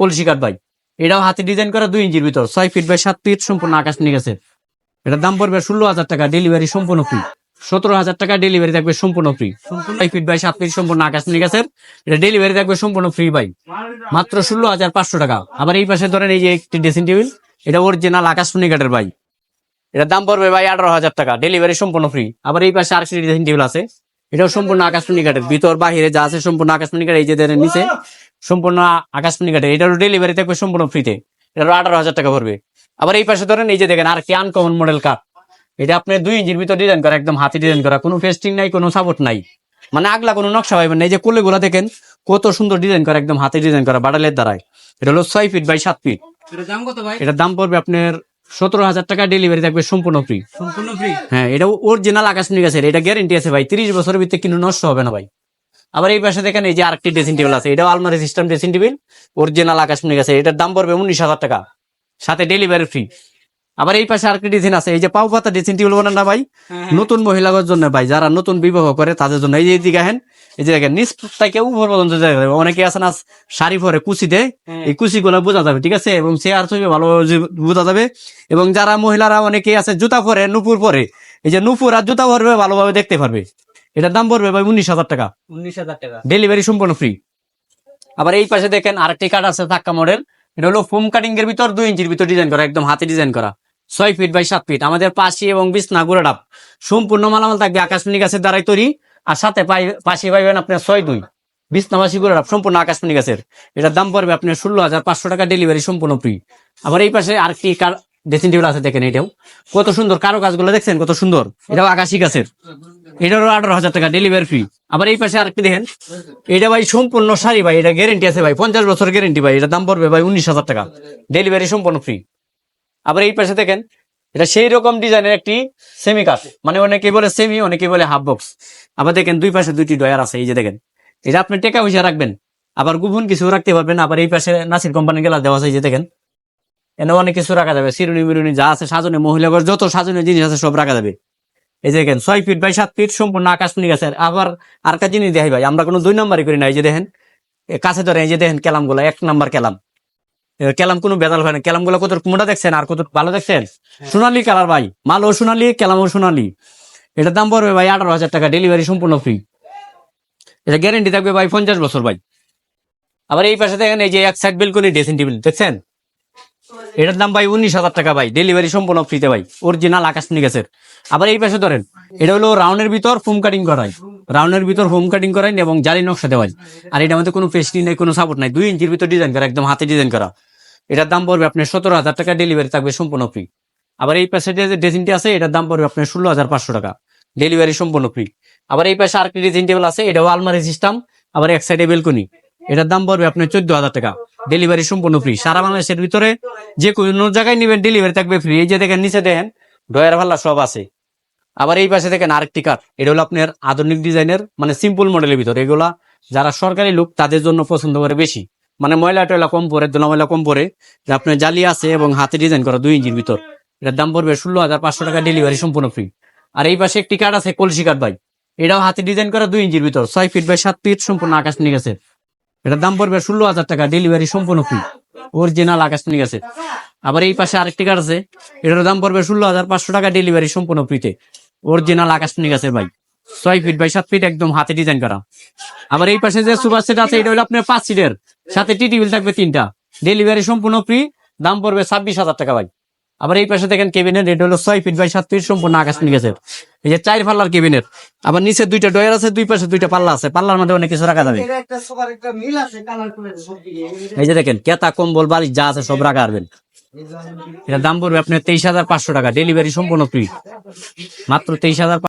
কলসি কাঠ ভাই। এটাও হাতে ডিজাইন করা দুই ইঞ্চির ভিতর। ছয় ফিট বাই সাত ফিট সম্পূর্ণ আকাশ নিয়ে গেছে। এটার দাম পড়বে ষোলো হাজার টাকা ডেলিভারি সম্পূর্ণ ফ্রি সতেরো হাজার টাকা ডেলিভারি থাকবে সম্পূর্ণ ফ্রি ছয় ফিট বাই সাত ফিট সম্পূর্ণ আকাশ নিয়ে গেছে। এটা ডেলিভারি থাকবে সম্পূর্ণ ফ্রি ভাই। মাত্র ষোলো হাজার পাঁচশো টাকা। আবার এই পাশে ধরেন এই যে একটি ড্রেসিং টেবিল এটা অরিজিনাল আকাশমণি কাঠের ভাই। এটার দাম পড়বে ভাই আঠারো হাজার টাকা ডেলিভারি সম্পূর্ণ ফ্রি আবার এই পাশে আরেকটি ড্রেসিং টেবিল আছে। এটাও সম্পূর্ণ আকাশমণি কাঠের ভিতর, বাহিরে যা আছে সম্পূর্ণ আকাশমণি কাঠ এই যে ধরেন নিচে সম্পূর্ণ আকাশমণি কাঠের এটারও ডেলিভারি থাকবে সম্পূর্ণ ফ্রিতে এটারও আঠারো হাজার টাকা পড়বে। আবার এই পাশে ধরেন এই যে দেখেন আর কি আনকমন মডেল কাঠ এটা আপনি দুই ইঞ্চির ভিতর ডিজাইন করা একদম হাতি ডিজাইন করা। কোনো ফেস্টিং নাই কোনো সাপোর্ট নাই। মানে আগলা কোনো নকশা পাইবেন না। এই যে কোলেগুলা দেখেন কত সুন্দর ডিজাইন করা একদম হাতে ডিজাইন করা বাডালের দ্বারাই এটা হলো ছয় ফিট বাই সাত ফিট এটার দাম এটার দাম পড়বে আপনার সতেরো হাজার টাকা ডেলিভারি থাকবে সম্পূর্ণ ফ্রি সম্পূর্ণ ফ্রি হ্যাঁ এটা অরিজিনাল আকাশ নিয়ে গেছে এটা গ্যারেন্টি আছে ভাই। তিরিশ বছরের ভিতরে কিন্তু নষ্ট হবে না ভাই। আবার এই পাশে দেখেন এই যে আরেকটি ড্রেসিং টেবিল আছে এটাও আলমারি system dressing table original Akash নিয়ে গেছে এটার দাম পড়বে উনিশ হাজার টাকা। সাথে ডেলিভারি ফ্রি আবার এই পাশে আরেকটি ডিজাইন আছে এই যে পাও পাতা ড্রেসিং টেবিল বানান না ভাই? নতুন মহিলাদের জন্য ভাই যারা নতুন বিবাহ করে তাদের জন্য। এই যে এদিকে আহেন এই যে দেখেন নিচ থেকে উপর পর্যন্ত অনেকে আছে না শাড়ি পরে কুচি দেয় এই কুচি গুলো বোঝা যাবে ঠিক আছে? এবং চেয়ার ছবি ভালো বোঝা যাবে। এবং যারা মহিলারা অনেকে আছে জুতা পরে নুপুর পরে এই যে নুপুর আর জুতা পরবে ভালোভাবে দেখতে পারবে। এটার দাম পড়বে ভাই উনিশ হাজার টাকা। উনিশ হাজার টাকা। ডেলিভারি সম্পূর্ণ ফ্রি আবার এই পাশে দেখেন আরেকটি কাঠ আছে ধাক্কা মডেল এটা হলো ফোম কাটিং এর ভিতর দুই ইঞ্চির ভিতর ডিজাইন করা একদম হাতে ডিজাইন করা। ছয় ফিট বাই সাত ফিট আমাদের পাশি এবং বিছনা গুড়া ডাব। সম্পূর্ণ মালামাল থাকবে আকাশমণি গাছের দ্বারাই তৈরি। আর সাথে পাশে পাইবেন আপনার ছয় দুই। বিছনাবাসী গুড়া ডাব সম্পূর্ণ আকাশমণি গাছের। এটার দাম পড়বে আপনার ষোলো হাজার পাঁচশো টাকা ডেলিভারি সম্পূর্ণ ফ্রি আবার এই পাশে আরেকটি ড্রেসিং টেবিল আছে দেখেন এটাও। কত সুন্দর কারও কাজগুলো দেখছেন? কত সুন্দর। এটাও আকাশি গাছের। এটারও আঠারো হাজার টাকা ডেলিভারি ফ্রি আবার এই পাশে আরেকটি দেখেন, এটা ভাই সম্পূর্ণ শাড়ি ভাই, এটা গ্যারেন্টি আছে ভাই, পঞ্চাশ বছর গ্যারেন্টি ভাই এটা দাম পড়বে ভাই উনিশ হাজার টাকা। ডেলিভারি সম্পূর্ণ ফ্রি আবার এই পাশে দেখেন, এটা সেই রকম ডিজাইনের একটি সেমি কাঠ মানে অনেকে বলে সেমি অনেকে বলে হাফ বক্স আবার দেখেন, দুই পাশে দুইটি ডয়ার আছে, এই যে দেখেন। এটা আপনি টেকা পয়সা রাখবেন, আবার গোপন কিছু রাখতে পারবেন, আবার এই পাশে নাসির কোম্পানি গেলা দেওয়া আছে, এই যে দেখেন। এনে অনেক কিছু রাখা যাবে সিরুনি মিরুনি যা আছে, সাজনে মহিলাগর যত সাজনের জিনিস আছে, সব রাখা যাবে। এই যে দেখেন ছয় ফিট বাই সাত ফিট সম্পূর্ণ আকাশ নিয়ে গেছে। আবার আর একটা জিনিস দেখাই ভাই আমরা কোনো দুই নাম্বারই করি না এই যে দেখেন কাছে ধরে এই যে দেখেন কেলামগুলা এক নাম্বার কেলাম। এ কেলাম কোনো বেদাল হয় না কেলামগুলা কত মোটা দেখছেন আর কত ভালো দেখছেন? সোনালি কালার ভাই মাল মালও সোনালি কেলামও সোনালি। এটার দাম পড়বে ভাই আঠারো হাজার টাকা ডেলিভারি সম্পূর্ণ ফ্রি এটা গ্যারেন্টি থাকবে ভাই পঞ্চাশ বছর ভাই। আবার এই পাশে দেখেন এই যে এক সাইড বেলকনি ড্রেসিং টেবিল দেখছেন? এটার দাম ভাই উনিশ হাজার টাকা ভাই ডেলিভারি সম্পূর্ণ ফ্রিতে ভাই অরিজিনাল আকাশ গাছের আবার এই পাশে ধরেন, এটা হলো রাউন্ডের ভিতর ফোম কাটিং করাই। রাউন্ডের ভিতর ফোম কাটিং করাই এবং জালি নকশা দেওয়াই। আর এটার মধ্যে কোনো পেস্টি নেই, কোনো সাপোর্ট নাই। দুই ইঞ্চির ভিতর ডিজাইন করা, একদম হাতে ডিজাইন করা। এটার দাম পড়বে আপনার সতেরো হাজার টাকা ডেলিভারি থাকবে সম্পূর্ণ ফ্রি আবার এই পাশে যে ড্রেসিংটি আছে, এটার দাম পড়বে আপনার ষোলো হাজার পাঁচশো টাকা। ডেলিভারি সম্পূর্ণ ফ্রি আবার এই পাশে আরেকটি ড্রেসিং টেবিল আছে, এটাও আলমারি সিস্টেম আবার এক সাইডে বেলকনি এটার দাম পড়বে আপনার চোদ্দ হাজার টাকা। ডেলিভারি সম্পূর্ণ ফ্রি সারা বাংলাদেশের ভিতরে যে কোনো জায়গায় নেবেন ডেলিভারি থাকবে ফ্রি এই যে দেখেন, নিচে দেখেন ডয়ার ভাল্লা সব আছে। আবার এই পাশে দেখেন আরেকটি কাঠ। এটা হলো আপনার আধুনিক ডিজাইনের মানে সিম্পল মডেলের ভিতরে। এগুলা যারা সরকারি লোক, তাদের জন্য পছন্দ করে বেশি। মানে ময়লা টয়লা কম পরে, দোলা ময়লা কম পরে, যে আপনার জালি আছে এবং হাতে ডিজাইন করা দুই ইঞ্চির ভিতর। এটার দাম পড়বে ষোলো হাজার পাঁচশো টাকা ডেলিভারি সম্পূর্ণ ফ্রি আর এই পাশে একটি কাঠ আছে কলসি কাঠ ভাই। এটাও হাতে ডিজাইন করা দুই ইঞ্চির ভিতর। ছয় ফিট বাই সাত ফিট সম্পূর্ণ আকাশ নিয়ে গেছে এটার দাম পড়বে ষোলো হাজার টাকা ডেলিভারি সম্পূর্ণ ফ্রি অরিজিনাল আকাশ নিয়ে গেছে আবার এই পাশে আরেকটি কাঠ আছে। এটার দাম পড়বে ষোলো হাজার পাঁচশো টাকা ডেলিভারি সম্পূর্ণ ফ্রিতে অরিজিনাল আকাশ নিয়ে গেছে ভাই। ছয় ফিট বাই সাত ফিট একদম হাতে ডিজাইন করা। আবার এই পাশে যে সুপার সেট আছে এটা হলো আপনার পাঁচ সিটের সাথে টি টেবিল থাকবে তিনটা। ডেলিভারি সম্পূর্ণ ফ্রি দাম পড়বে ছাব্বিশ হাজার টাকা ভাই। আবার এই পাশে দেখেন কেবিনেট এটা হলো ছয় ফিট বাই সাত ফিট সম্পূর্ণ আকাশ নিয়ে গেছে। এই যে চার পাল্লার কেবিনেট আবার নিচে দুইটা ডয়ার আছে দুই পাশে দুইটা পাল্লা আছে। পাল্লার মধ্যে অনেক কিছু রাখা যাবে। এই যে দেখেন কেতা কম্বল বালিশ যা আছে সব রাখা পারবেন এটার দাম পড়বে আপনার তেইশ হাজার পাঁচশো টাকা। ডেলিভারি সম্পূর্ণ ফ্রি মাত্র তেইশ হাজার